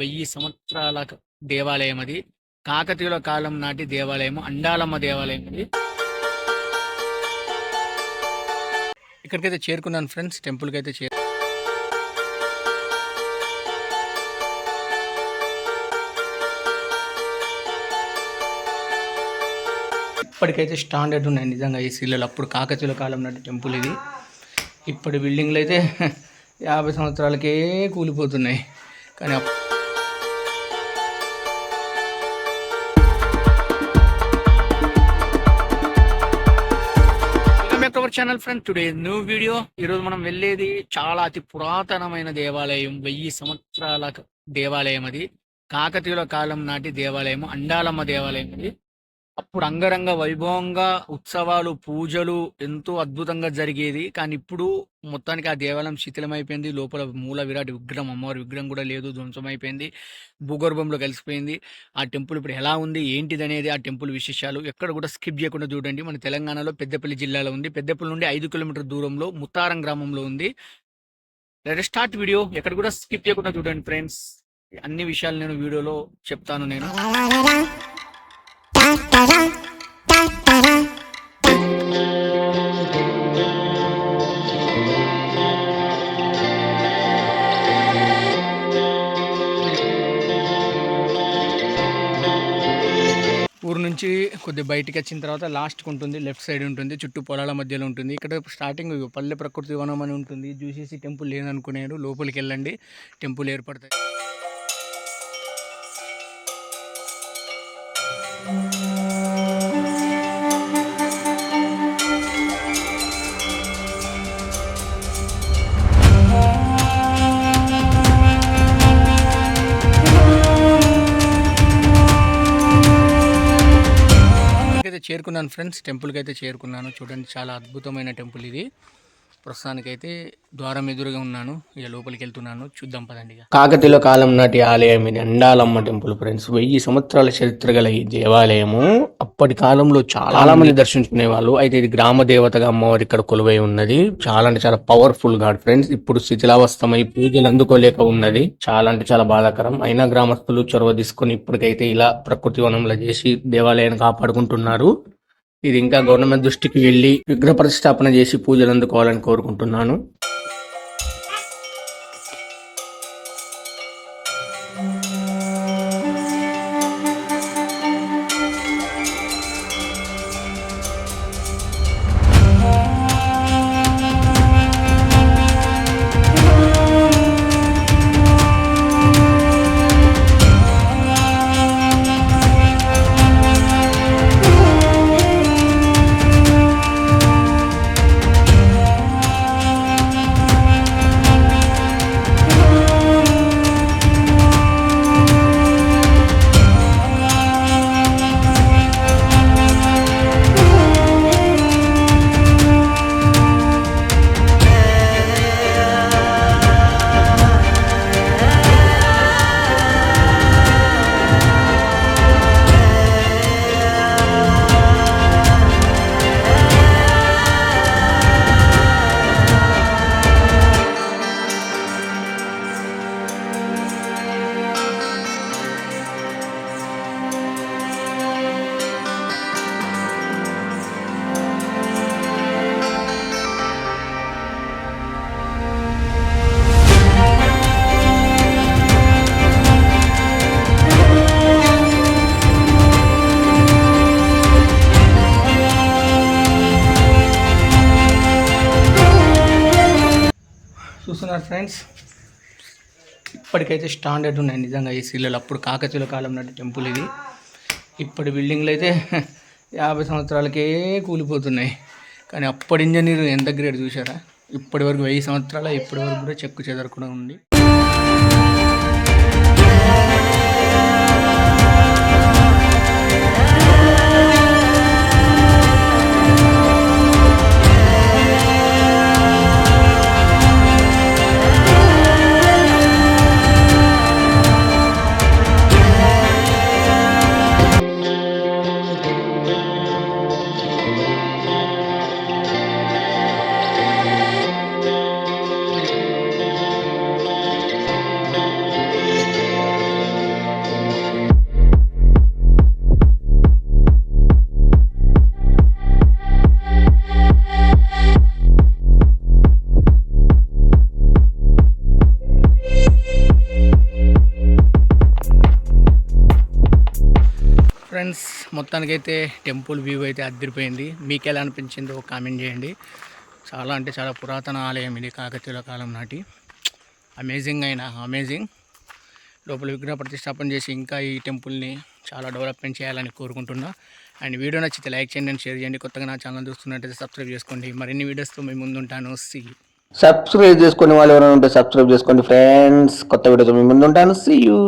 వెయ్యి సంవత్సరాల దేవాలయం అది. కాకతీయుల కాలం నాటి దేవాలయం అండాలమ్మ దేవాలయం ఇది ఇక్కడికైతే చేరుకున్నాను ఫ్రెండ్స్ టెంపుల్కి అయితే చేరు ఇప్పటికైతే స్టాండర్డ్ ఉన్నాయి నిజంగా ఈ శిలలు అప్పుడు కాకతీయుల కాలం నాటి టెంపుల్ ఇది. ఇప్పటి బిల్డింగ్లు అయితే యాభై సంవత్సరాలకే కూలిపోతున్నాయి. కానీ our channel friend today new video. ఈరోజు మనం వెళ్ళేది చాలా అతి పురాతనమైన దేవాలయం వెయ్యి సంవత్సరాల దేవాలయం అది. కాకతీయుల కాలం నాటి దేవాలయం అండాలమ్మ దేవాలయం ఇది అప్పుడు అంగరంగ వైభవంగా ఉత్సవాలు పూజలు ఎంతో అద్భుతంగా జరిగేది. కానీ ఇప్పుడు మొత్తానికి ఆ దేవాలయం శిథిలమైపోయింది. లోపల మూల విరాట్ విగ్రహం అమ్మవారి విగ్రహం కూడా లేదు. ధ్వంసమైపోయింది. భూగర్భంలో కలిసిపోయింది. ఆ టెంపుల్ ఇప్పుడు ఎలా ఉంది? ఏంటిది అనేది ఆ టెంపుల్ విశేషాలు ఎక్కడ కూడా స్కిప్ చేయకుండా చూడండి. మన తెలంగాణలో పెద్దపల్లి జిల్లాలో ఉంది. పెద్దపల్లి నుండి ఐదు కిలోమీటర్ దూరంలో ముత్తారం గ్రామంలో ఉంది. స్టార్ట్ వీడియో ఎక్కడ కూడా స్కిప్ చేయకుండా చూడండి ఫ్రెండ్స్. అన్ని విషయాలు నేను వీడియోలో చెప్తాను నేను. ఊరు నుంచి కొద్ది బయటికి వచ్చిన తర్వాత లాస్ట్కి ఉంటుంది లెఫ్ట్ సైడ్ ఉంటుంది చుట్టూ పొలాల మధ్యలో ఉంటుంది. ఇక్కడ స్టార్టింగ్ పల్లె ప్రకృతి వనం అని ఉంటుంది. చూసేసి టెంపుల్ లేదనుకునేరు. లోపలికి వెళ్ళండి టెంపుల్ ఏర్పడతాయి. చేరుకున్నాను ఫ్రెండ్స్. టెంపుల్కి అయితే చేరుకున్నాను. చూడండి చాలా అద్భుతమైన టెంపుల్ ఇది. ప్రస్తుతానికైతే ద్వారం ఎదురుగా ఉన్నాను. ఇక లోపలికి వెళ్తున్నాను. చూద్దాం పదండి కాకతీయుల కాలం నాటి ఆలయం ఇది. Andalamma temple friends. వెయ్యి సంవత్సరాల చరిత్ర గల ఈ దేవాలయము అప్పటి కాలంలో చాలా మంది దర్శించుకునే వాళ్ళు. అయితే ఇది గ్రామ దేవతగా అమ్మవారి ఇక్కడ కొలువై ఉన్నది. చాలా అంటే చాలా పవర్ఫుల్ గాడ్ ఫ్రెండ్స్. ఇప్పుడు శిథిలావస్థమై పూజలు అందుకోలేక ఉన్నది. చాలా అంటే చాలా బాధాకరం. అయినా గ్రామస్తులు చొరవ తీసుకొని ఇప్పటికైతే ఇలా ప్రకృతి వనంలో చేసి దేవాలయాన్ని కాపాడుకుంటున్నారు. ఇది ఇంకా గవర్నమెంట్ దృష్టికి వెళ్ళి విగ్రహ ప్రతిష్టాపన చేసి పూజలు అందుకోవాలని కోరుకుంటున్నాను. చూస్తున్నారు ఫ్రెండ్స్. ఇప్పటికైతే స్టాండర్డ్ ఉన్నాయి నిజంగా ఈ శిలలు అప్పుడు కాకతీయుల కాలం నాటి టెంపుల్ ఇది. ఇప్పటి బిల్డింగ్లు అయితే యాభై సంవత్సరాలకే కూలిపోతున్నాయి. కానీ అప్పటి ఇంజనీర్ ఎంత గ్రేట్ చూసారా ఇప్పటి వరకు వెయ్యి సంవత్సరాల ఇప్పటి వరకు కూడా చెక్కు చెదరకుండా ఉంది. మొత్తానికైతే టెంపుల్ వ్యూ అయితే అద్దరిపోయింది. మీకు ఎలా అనిపించిందో కామెంట్ చేయండి. చాలా అంటే చాలా పురాతన ఆలయం ఇది కాకతీయుల కాలం నాటి. అమేజింగ్ అయిన అమేజింగ్ లోపల విగ్రహ ప్రతిష్టాపన చేసి ఇంకా ఈ టెంపుల్ని చాలా డెవలప్మెంట్ చేయాలని కోరుకుంటున్నా. అండ్ వీడియో నచ్చితే లైక్ చేయండి అండ్ షేర్ చేయండి. కొత్తగా నా ఛానల్ చూస్తున్నట్టయితే సబ్స్క్రైబ్ చేసుకోండి. మరిన్ని వీడియోస్తో మేము ముందుంటాను. సి సబ్స్క్రైబ్ చేసుకునే వాళ్ళు ఎవరైనా ఉంటే సబ్స్క్రైబ్ చేసుకోండి ఫ్రెండ్స్ కొత్త వీడియోతో మీ ముందుంటాను. See you